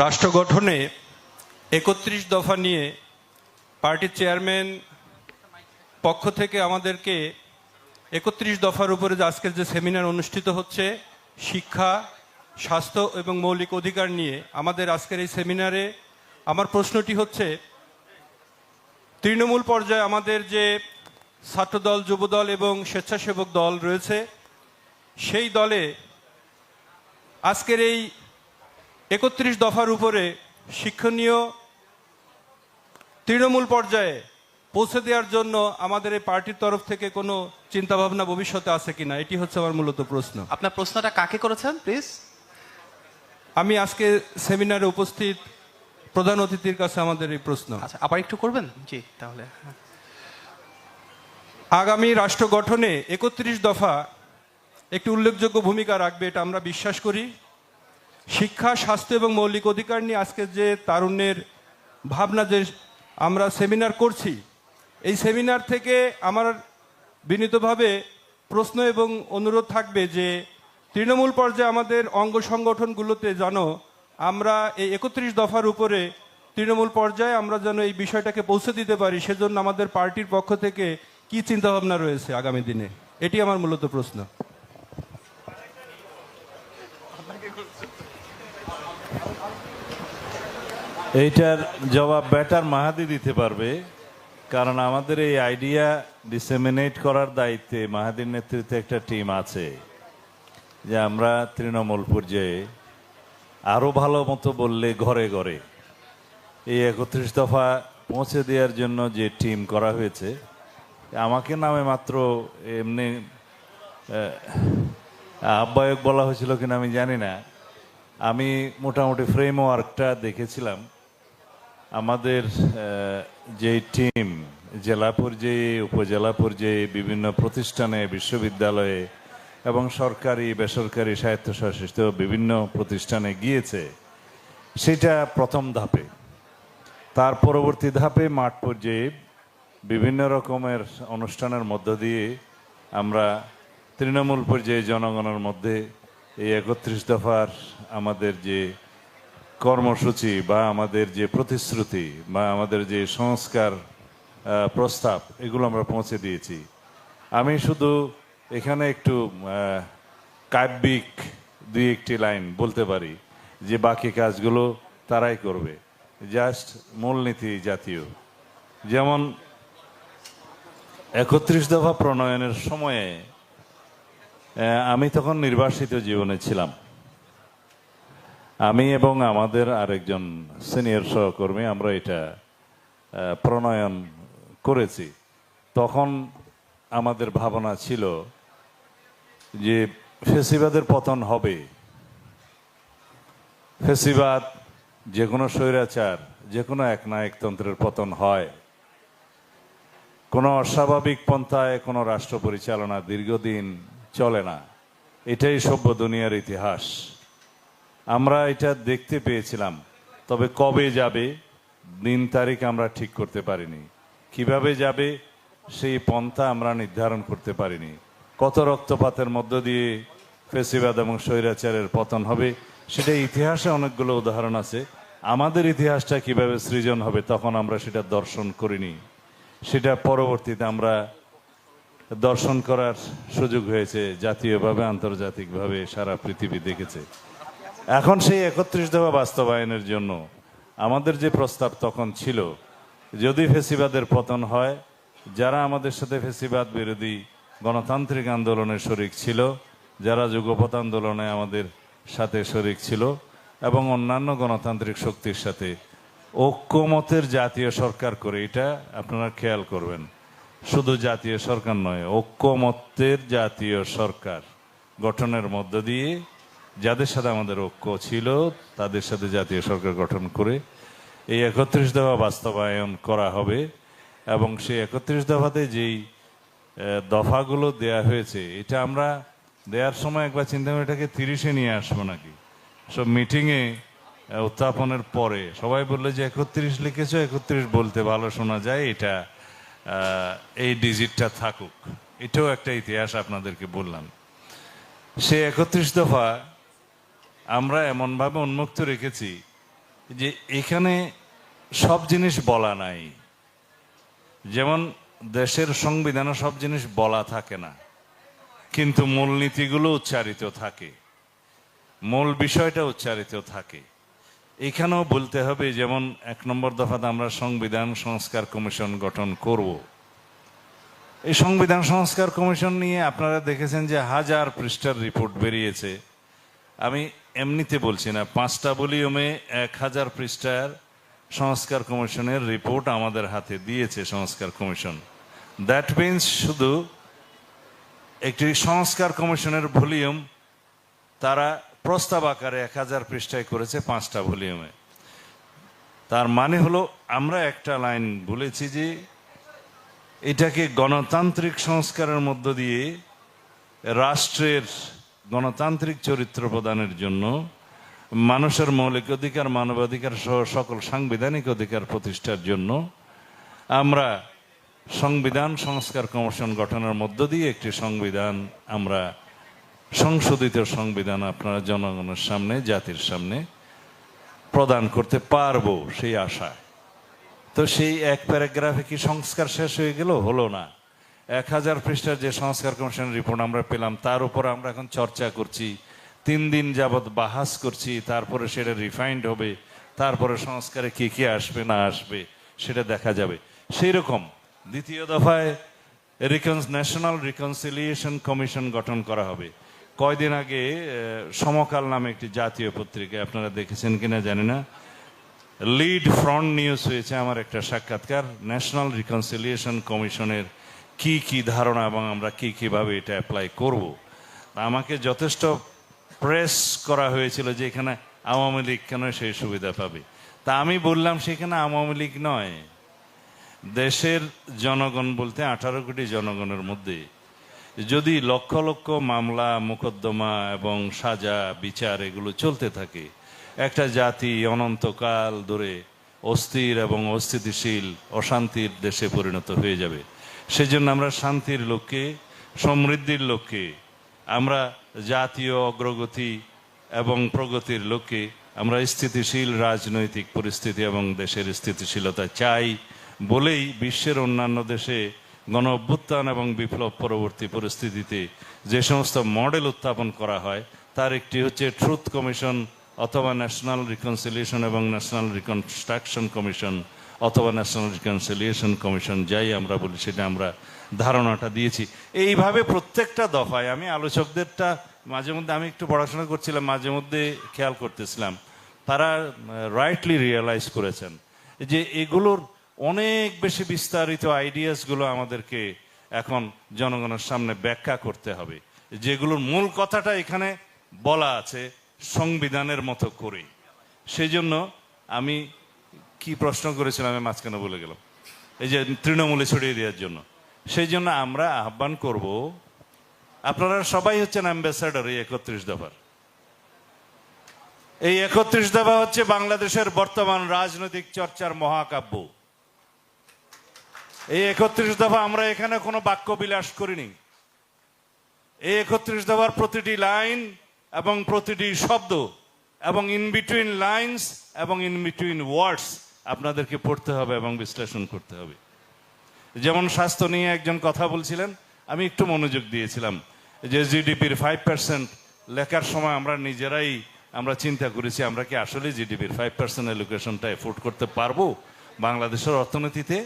রাষ্ট্র গঠনে একত্রিশ দফা নিয়ে পার্টির চেয়ারম্যান পক্ষ থেকে আমাদেরকে একত্রিশ দফার উপরে যে আজকের যে সেমিনার অনুষ্ঠিত হচ্ছে, শিক্ষা, স্বাস্থ্য এবং মৌলিক অধিকার নিয়ে আমাদের আজকের এই সেমিনারে আমার প্রশ্নটি হচ্ছে, তৃণমূল পর্যায়ে আমাদের যে ছাত্রদল, যুবদল এবং স্বেচ্ছাসেবক দল রয়েছে, সেই দলে আজকের এই একত্রিশ দফার উপরে শিক্ষণীয় তৃণমূল পর্যায়ে পৌঁছে দেওয়ার জন্য আমাদের এই পার্টির তরফ থেকে কোনো চিন্তাভাবনা ভবিষ্যতে আছে কিনা এটি হচ্ছে আমার মূলত প্রশ্ন। আপনার প্রশ্নটা কাকে করেছেন প্লিজ? আমি আজকে সেমিনারে উপস্থিত প্রধান অতিথির কাছে আমাদের এই প্রশ্ন। আচ্ছা আবার একটু করবেন? জি তাহলে। আগামী রাষ্ট্র গঠনে একত্রিশ দফা একটি উল্লেখযোগ্য ভূমিকা রাখবে এটা আমরা বিশ্বাস করি। শিক্ষা, স্বাস্থ্য এবং মৌলিক অধিকার নিয়ে আজকে যে তারুণ্যের ভাবনা যে আমরা সেমিনার করছি, এই সেমিনার থেকে আমার বিনীতভাবে প্রশ্ন এবং অনুরোধ থাকবে যে তৃণমূল পর্যায়ে আমাদের অঙ্গ সংগঠনগুলোতে যেন আমরা এই একত্রিশ দফার উপরে তৃণমূল পর্যায়ে আমরা যেন এই বিষয়টাকে পৌঁছে দিতে পারি, সেজন্য আমাদের পার্টির পক্ষ থেকে কি চিন্তাভাবনা রয়েছে আগামী দিনে? এটি আমার মূলত প্রশ্ন। এইটার জবাব ব্যাটার মাহাদি দিতে পারবে, কারণ আমাদের এই আইডিয়া ডিসেমিনেট করার দায়িত্বে মাহাদির নেতৃত্বে একটা টিম আছে, যে আমরা তৃণমূল পর্যায়ে আরও ভালো মতো বললে ঘরে ঘরে। এই একত্রিশ দফা পৌঁছে দেওয়ার জন্য যে টিম করা হয়েছে, আমাকে নামে মাত্র এমনি আহ্বায়ক বলা হয়েছিল কিনা আমি জানি না। আমি মোটামুটি ফ্রেমওয়ার্কটা দেখেছিলাম। আমাদের যে টিম জেলা পর্যায়ে, উপজেলা পর্যায়ে, বিভিন্ন প্রতিষ্ঠানে, বিশ্ববিদ্যালয়ে এবং সরকারি, বেসরকারি স্বায়ত্তশাসিত বিভিন্ন প্রতিষ্ঠানে গিয়েছে, সেটা প্রথম ধাপে। তার পরবর্তী ধাপে মাঠ পর্যায়ে বিভিন্ন রকমের অনুষ্ঠানের মধ্য দিয়ে আমরা তৃণমূল পর্যায়ে জনগণের মধ্যে এই একত্রিশ দফার আমাদের যে কর্মসূচি বা আমাদের যে প্রতিশ্রুতি বা আমাদের যে সংস্কার প্রস্তাব, এগুলো আমরা পৌঁছে দিয়েছি। আমি শুধু এখানে একটু কাব্যিক দুই একটি লাইন বলতে পারি যে বাকি কাজগুলো তারাই করবে। জাস্ট মূলনীতি জাতীয়। যেমন একত্রিশ দফা প্রণয়নের সময়ে আমি তখন নির্বাসিত জীবনে ছিলাম। আমি এবং আমাদের আরেকজন সিনিয়র সহকর্মী আমরা এটা প্রণয়ন করেছি। তখন আমাদের ভাবনা ছিল যে ফেসিবাদের পতন হবে। ফেসিবাদ যে কোনো স্বৈরাচার যে কোনো একনায়কতন্ত্রের পতন হয়। কোনো অস্বাভাবিক পন্থায় কোনো রাষ্ট্র পরিচালনা দীর্ঘদিন চলে না। এটাই সভ্য দুনিয়ার ইতিহাস। আমরা এটা দেখতে পেয়েছিলাম, তবে কবে যাবে, দিন তারিখ আমরা ঠিক করতে পারিনি। কীভাবে যাবে, সেই পন্থা আমরা নির্ধারণ করতে পারিনি। কত রক্তপাতের মধ্য দিয়ে ফেসিবাদ এবং স্বৈরাচারের পতন হবে, সেটা ইতিহাসে অনেকগুলো উদাহরণ আছে। আমাদের ইতিহাসটা কীভাবে সৃজন হবে, তখন আমরা সেটা দর্শন করিনি। সেটা পরবর্তীতে আমরা দর্শন করার সুযোগ হয়েছে, জাতীয়ভাবে, আন্তর্জাতিকভাবে সারা পৃথিবী দেখেছে। এখন সেই একত্রিশ দফা বাস্তবায়নের জন্য আমাদের যে প্রস্তাব তখন ছিল, যদি ফেসিবাদের পতন হয়, যারা আমাদের সাথে ফেসিবাদ বিরোধী গণতান্ত্রিক আন্দোলনের শরিক ছিল, যারা যুগপথ আন্দোলনে আমাদের সাথে শরিক ছিল এবং অন্যান্য গণতান্ত্রিক শক্তির সাথে ঐক্যমতের জাতীয় সরকার করে, এটা আপনারা খেয়াল করবেন। শুধু জাতীয় সরকার নয়, ঐক্যমত্যের জাতীয় সরকার গঠনের মধ্য দিয়ে যাদের সাথে আমাদের ঐক্য ছিল, তাদের সাথে জাতীয় সরকার গঠন করে এই একত্রিশ দফা বাস্তবায়ন করা হবে এবং সেই একত্রিশ দফাতে যেই দফাগুলো দেয়া হয়েছে, এটা আমরা দেওয়ার সময় একবার চিন্তা করে, এটাকে তিরিশে নিয়ে আসব নাকি? সব মিটিংয়ে উত্থাপনের পরে সবাই বলল যে একত্রিশ লিখেছো, একত্রিশ বলতে ভালো শোনা যায়, এটা এই ডিজিটটা থাকুক। এটাও একটা ইতিহাস আপনাদেরকে বললাম। সে একত্রিশ দফা আমরা এমনভাবে উন্মুক্ত রেখেছি যে এখানে সব জিনিস বলা নাই। যেমন দেশের সংবিধানে সব জিনিস বলা থাকে না, কিন্তু মূলনীতিগুলো উচ্চারিত থাকে, মূল বিষয়টা উচ্চারিত থাকে। এখানেও বলতে হবে, যেমন এক নম্বর দফাতে আমরা সংবিধান সংস্কার কমিশন গঠন করব। এই সংবিধান সংস্কার কমিশন নিয়ে আপনারা দেখেছেন যে হাজার পৃষ্ঠার রিপোর্ট বেরিয়েছে। আমি এমনিতে বলছি না, পাঁচটা ভলিউমে এক হাজার পৃষ্ঠার সংস্কার কমিশনের রিপোর্ট আমাদের হাতে দিয়েছে সংস্কার কমিশন। দ্যাট মিনস শুধু একটি সংস্কার কমিশনের ভলিউম তারা প্রস্তাব আকারে এক হাজার পৃষ্ঠায় করেছে পাঁচটা ভলিউমে। তার মানে হলো আমরা একটা লাইন বলেছি যে এটাকে গণতান্ত্রিক সংস্কারের মধ্য দিয়ে রাষ্ট্রের গণতান্ত্রিক চরিত্র প্রদানের জন্য মানুষের মৌলিক অধিকার, মানবাধিকার সহ সকল সাংবিধানিক অধিকার প্রতিষ্ঠার জন্য আমরা সংবিধান সংস্কার কমিশন গঠনের মধ্য দিয়ে একটি সংবিধান আমরা সংশোধিত সংবিধান আপনারা জনগণের সামনে, জাতির সামনে প্রদান করতে পারব সেই আশায়। তো সেই এক প্যারাগ্রাফে কি সংস্কার শেষ হয়ে গেল? হলো না। এক হাজার পৃষ্ঠার যে সংস্কার কমিশনের রিপোর্ট আমরা পেলাম, তার উপর আমরা এখন চর্চা করছি। তিন দিন যাবৎ বাহাস করছি, তারপরে সেটা রিফাইন্ড হবে, তারপরে সংস্কারে কি কি আসবে, না আসবে, সেটা দেখা যাবে। সেই রকম দ্বিতীয় দফায় ন্যাশনাল রিকনসিলিয়েশন কমিশন গঠন করা হবে। কয়দিন আগে সমকাল নামে একটি জাতীয় পত্রিকায় আপনারা দেখেছেন কিনা জানি না লিড ফ্রন্ট নিউজ হয়েছে আমার একটা সাক্ষাৎকার ন্যাশনাল রিকনসিলিয়েশন কমিশনের কি কি ধারণা এবং আমরা কি কীভাবে এটা অ্যাপ্লাই করব? আমাকে যথেষ্ট প্রেস করা হয়েছিল যে এখানে আওয়ামী লীগ কেন সেই সুবিধা পাবে। তা আমি বললাম সেখানে আওয়ামী লীগ নয়। দেশের জনগণ বলতে আঠারো কোটি জনগণের মধ্যে যদি লক্ষ লক্ষ মামলা, মোকদ্দমা এবং সাজা, বিচার এগুলো চলতে থাকে, একটা জাতি অনন্তকাল ধরে অস্থির এবং অস্থিতিশীল, অশান্তির দেশে পরিণত হয়ে যাবে। সেজন্য আমরা শান্তির লক্ষ্যে সমৃদ্ধির লক্ষ্যে আমরা জাতীয় অগ্রগতি এবং প্রগতির লক্ষ্যে আমরা স্থিতিশীল রাজনৈতিক পরিস্থিতি এবং দেশের স্থিতিশীলতা চাই বলেই বিশ্বের অন্যান্য দেশে গণ অভ্যুত্থান এবং বিপ্লব পরবর্তী পরিস্থিতিতে যে সমস্ত মডেল উত্থাপন করা হয়, তার একটি হচ্ছে ট্রুথ কমিশন অথবা ন্যাশনাল রিকনসিলিয়েশন এবং ন্যাশনাল রিকনস্ট্রাকশন কমিশন। অথবা ন্যাশনাল রিকনসিলিয়েশন কমিশন যাই আমরা বলি, সেটা আমরা ধারণাটা দিয়েছি। এইভাবে প্রত্যেকটা দফায় আমি আলোচকদেরটা মাঝে মধ্যে আমি একটু পড়াশোনা করছিলাম, মাঝে মধ্যে খেয়াল করতেছিলাম। তারা রাইটলি রিয়েলাইজ করেছেন যে এগুলোর অনেক বেশি বিস্তারিত আইডিয়াসগুলো আমাদেরকে এখন জনগণের সামনে ব্যাখ্যা করতে হবে। যেগুলোর মূল কথাটা এখানে বলা আছে, সংবিধানের মতো করে সেই জন্য আমি কি প্রশ্ন করেছিলাম আমি মাঝখানে বলে গেলাম। এই যে তৃণমূলে ছড়িয়ে দেওয়ার জন্য। সেই জন্য আমরা আহ্বান করব, আপনারা সবাই হচ্ছেন অ্যাম্বাসাডার এই একত্রিশ দফার। এই একত্রিশ দফা হচ্ছে বাংলাদেশের বর্তমান রাজনৈতিক চর্চার মহাকাব্য। এই একত্রিশ দফা আমরা এখানে কোনো বাক্য বিলাস করিনি। এই একত্রিশ দফার প্রতিটি লাইন এবং প্রতিটি শব্দ এবং ইন বিটুইন লাইন্স এবং ইন বিটুইন ওয়ার্ডস আপনাদেরকে পড়তে হবে এবং বিশ্লেষণ করতে হবে। যেমন স্বাস্থ্য নিয়ে একজন কথা বলছিলেন, আমি একটু মনোযোগ দিয়েছিলাম যে জিডিপির ফাইভ পার্সেন্ট লেখার সময় আমরা নিজেরাই আমরা চিন্তা করেছি, আমরা কি আসলে জিডিপির ফাইভ পার্সেন্ট এলোকেশনটা এফোর্ড করতে পারব বাংলাদেশের অর্থনীতিতে?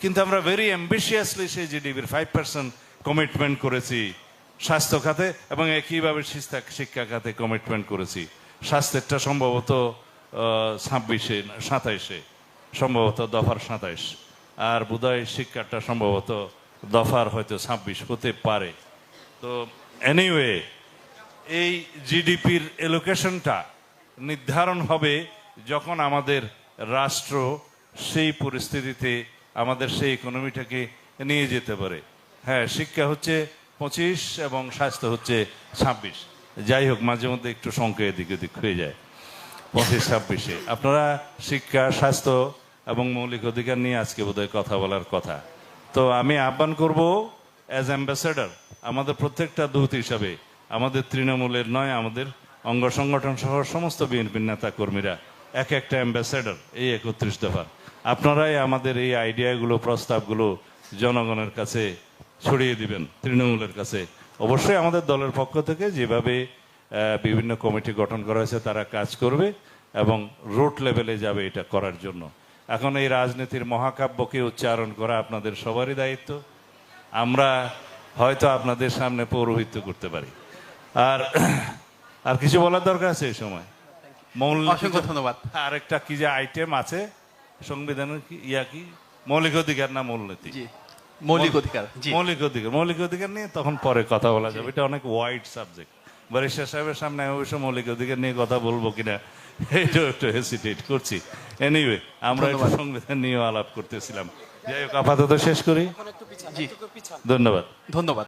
কিন্তু আমরা ভেরি অ্যাম্বিশিয়াসলি সেই জিডিপির ফাইভ পার্সেন্ট কমিটমেন্ট করেছি স্বাস্থ্য খাতে এবং একইভাবে শিক্ষা খাতে কমিটমেন্ট করেছি। স্বাস্থ্যেরটা সম্ভবত ছাব্বিশে সাতাইশে, সম্ভবত দফার সাতাইশ। আর বোধহয় শিক্ষাটা সম্ভবত দফার হয়তো ছাব্বিশ হতে পারে। তো এনিওয়ে এই জিডিপির এলোকেশনটা নির্ধারণ হবে যখন আমাদের রাষ্ট্র সেই পরিস্থিতিতে আমাদের সেই ইকোনমিটাকে নিয়ে যেতে পারে। হ্যাঁ শিক্ষা হচ্ছে পঁচিশ এবং স্বাস্থ্য হচ্ছে ছাব্বিশ। যাই হোক মাঝে মধ্যে একটু সংখ্যা এদিক ওদিক হয়ে যায়। পঁচিশ ছাব্বিশে। আপনারা শিক্ষা, স্বাস্থ্য এবং মৌলিক অধিকার নিয়ে আজকে বোধহয় কথা বলার কথা। তো আমি আহ্বান করব অ্যাজ অ্যাম্বাসেডার আমাদের প্রত্যেকটা দূত হিসাবে, আমাদের তৃণমূলের নয়, আমাদের অঙ্গ সংগঠন সহ সমস্ত বিএনপির নেতা কর্মীরা, এক একটা অ্যাম্বাসেডার এই একত্রিশ দফা। আপনারাই আমাদের এই আইডিয়াগুলো, প্রস্তাবগুলো জনগণের কাছে ছড়িয়ে দিবেন, তৃণমূলের কাছে। অবশ্যই আমাদের দলের পক্ষ থেকে যেভাবে বিভিন্ন কমিটি গঠন করা হয়েছে তারা কাজ করবে এবং রুট লেভেলে যাবে এটা করার জন্য। এখন এই রাজনীতির মহাকাব্যকে উচ্চারণ করা আপনাদের সবারই দায়িত্ব? আমরা হয়তো আপনাদের সামনে পৌরোহিত্য করতে পারি। আর আর কিছু বলার দরকার আছে এই সময়? মৌলিক অসংখ্য ধন্যবাদ। আরেকটা কি যে আইটেম আছে? সংবিধানের কি ইয়া কি? মৌলিক অধিকার না মূলনীতি? মৌলিক অধিকার মৌলিক অধিকার মৌলিক অধিকার নিয়ে তখন পরে কথা বলা যাবে। এটা অনেক ওয়াইড সাবজেক্ট বারিশাহ সাহেবের সামনে আমি অবশ্য মৌলিক অধিকার নিয়ে কথা বলব কিনা এটাও একটু হেসিটেট করছি। এনিওয়ে আমরা একটু সংবিধান নিয়েও আলাপ করতেছিলাম। যাই হোক আপাতত শেষ করি। ধন্যবাদ। ধন্যবাদ।